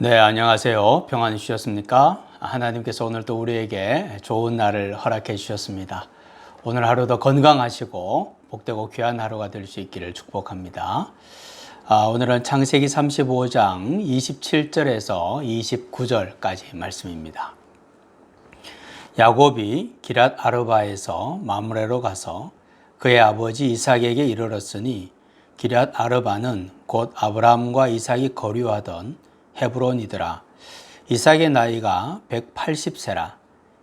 네, 안녕하세요. 평안히 주셨습니까? 하나님께서 오늘 또 우리에게 좋은 날을 허락해 주셨습니다. 오늘 하루도 건강하시고 복되고 귀한 하루가 될 수 있기를 축복합니다. 아, 오늘은 창세기 35장 27절에서 29절까지 말씀입니다. 야곱이 기랏 아르바에서 마므레로 가서 그의 아버지 이삭에게 이르렀으니 기랏 아르바는 곧 아브라함과 이삭이 거류하던 헤브론이더라. 이삭의 나이가 180세라.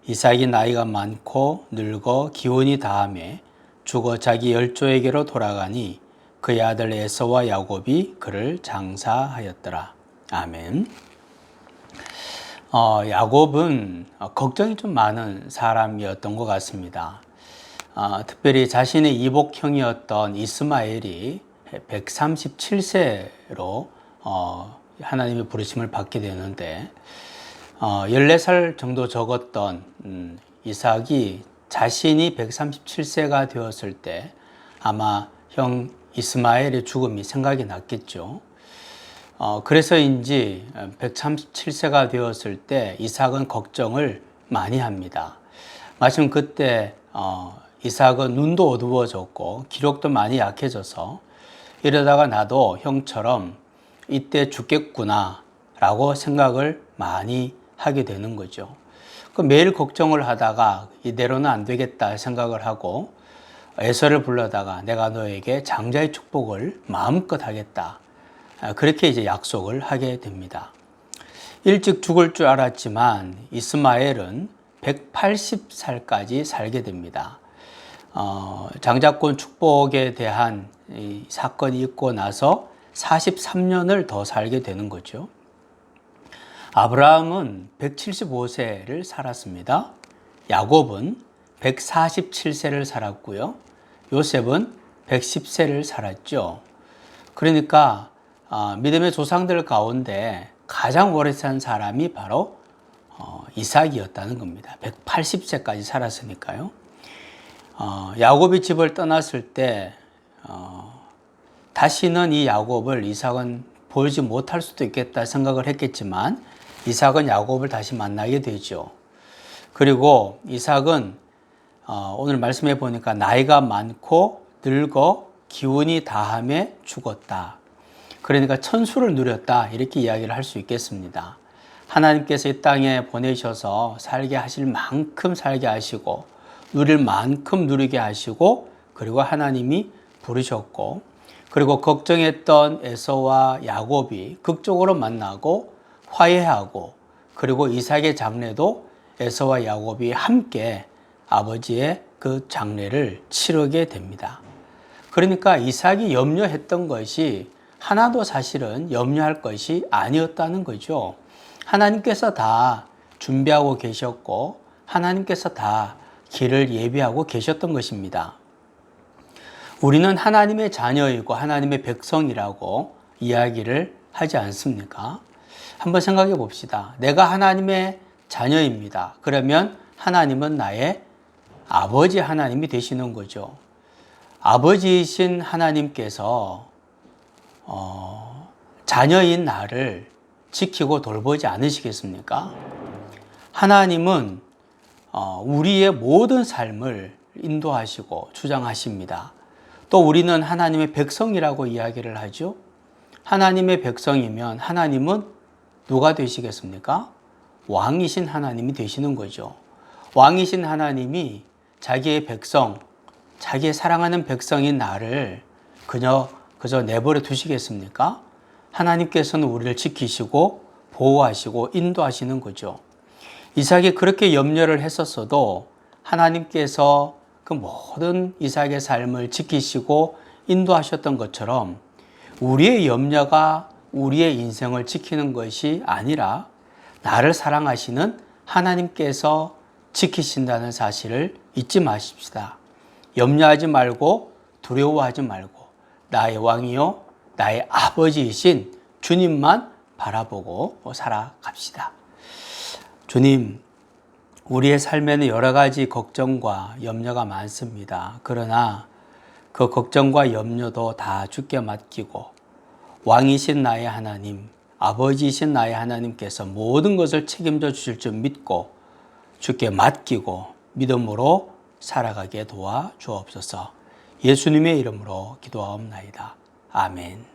이삭이 나이가 많고 늙어 기운이 다함에 죽어 자기 열조에게로 돌아가니 그의 아들 에서와 야곱이 그를 장사하였더라. 아멘. 어, 야곱은 걱정이 좀 많은 사람이었던 것 같습니다. 어, 특별히 자신의 이복형이었던 이스마엘이 137세로 어, 하나님의 부르심을 받게 되는데 어, 14살 정도 적었던 음, 이삭이 자신이 137세가 되었을 때 아마 형 이스마엘의 죽음이 생각이 났겠죠. 어, 그래서인지 137세가 되었을 때 이삭은 걱정을 많이 합니다. 마침 그때 어, 이삭은 눈도 어두워졌고 기력도 많이 약해져서 이러다가 나도 형처럼 이때 죽겠구나 라고 생각을 많이 하게 되는 거죠. 그 매일 걱정을 하다가 이대로는 안 되겠다 생각을 하고 에서를 불러다가 내가 너에게 장자의 축복을 마음껏 하겠다. 아, 그렇게 이제 약속을 하게 됩니다. 일찍 죽을 줄 알았지만 이스마엘은 180살까지 살게 됩니다. 어, 장자권 축복에 대한 사건이 있고 나서 43년을 더 살게 되는 거죠. 아브라함은 175세를 살았습니다. 야곱은 147세를 살았고요. 요셉은 110세를 살았죠. 그러니까 아, 믿음의 조상들 가운데 가장 오래 산 사람이 바로 어, 이삭이었다는 겁니다. 180세까지 살았으니까요. 어, 야곱이 집을 떠났을 때 어, 다시는 이 야곱을 이삭은 보지 못할 수도 있겠다 생각을 했겠지만 이삭은 야곱을 다시 만나게 되죠. 그리고 이삭은 어, 오늘 말씀해 보니까 나이가 많고 늙어 기운이 다함에 죽었다. 그러니까 천수를 누렸다. 이렇게 이야기를 할 수 있겠습니다. 하나님께서 이 땅에 보내셔서 살게 하실 만큼 살게 하시고 누릴 만큼 누리게 하시고 그리고 하나님이 부르셨고 그리고 걱정했던 에서와 야곱이 극적으로 만나고 화해하고 그리고 이삭의 장례도 에서와 야곱이 함께 아버지의 그 장례를 치르게 됩니다. 그러니까 이삭이 염려했던 것이 하나도 사실은 염려할 것이 아니었다는 거죠. 하나님께서 다 준비하고 계셨고 하나님께서 다 길을 예비하고 계셨던 것입니다. 우리는 하나님의 자녀이고 하나님의 백성이라고 이야기를 하지 않습니까? 한번 생각해 봅시다. 내가 하나님의 자녀입니다. 그러면 하나님은 나의 아버지 하나님이 되시는 거죠. 아버지이신 하나님께서 어, 자녀인 나를 지키고 돌보지 않으시겠습니까? 하나님은 어, 우리의 모든 삶을 인도하시고 주장하십니다. 또 우리는 하나님의 백성이라고 이야기를 하죠. 하나님의 백성이면 하나님은 누가 되시겠습니까? 왕이신 하나님이 되시는 거죠. 왕이신 하나님이 자기의 백성, 자기의 사랑하는 백성인 나를 그녀 그저 내버려 두시겠습니까? 하나님께서는 우리를 지키시고 보호하시고 인도하시는 거죠. 이삭이 그렇게 염려를 했었어도 하나님께서 그 모든 이삭의 삶을 지키시고 인도하셨던 것처럼 우리의 염려가 우리의 인생을 지키는 것이 아니라 나를 사랑하시는 하나님께서 지키신다는 사실을 잊지 마십시다. 염려하지 말고 두려워하지 말고 나의 왕이요 나의 아버지이신 주님만 바라보고 살아갑시다. 주님, 우리의 삶에는 여러 가지 걱정과 염려가 많습니다. 그러나 그 걱정과 염려도 다 주께 맡기고 왕이신 나의 하나님, 아버지이신 나의 하나님께서 모든 것을 책임져 주실 줄 믿고 주께 맡기고 믿음으로 살아가게 도와 주옵소서. 예수님의 이름으로 기도하옵나이다. 아멘.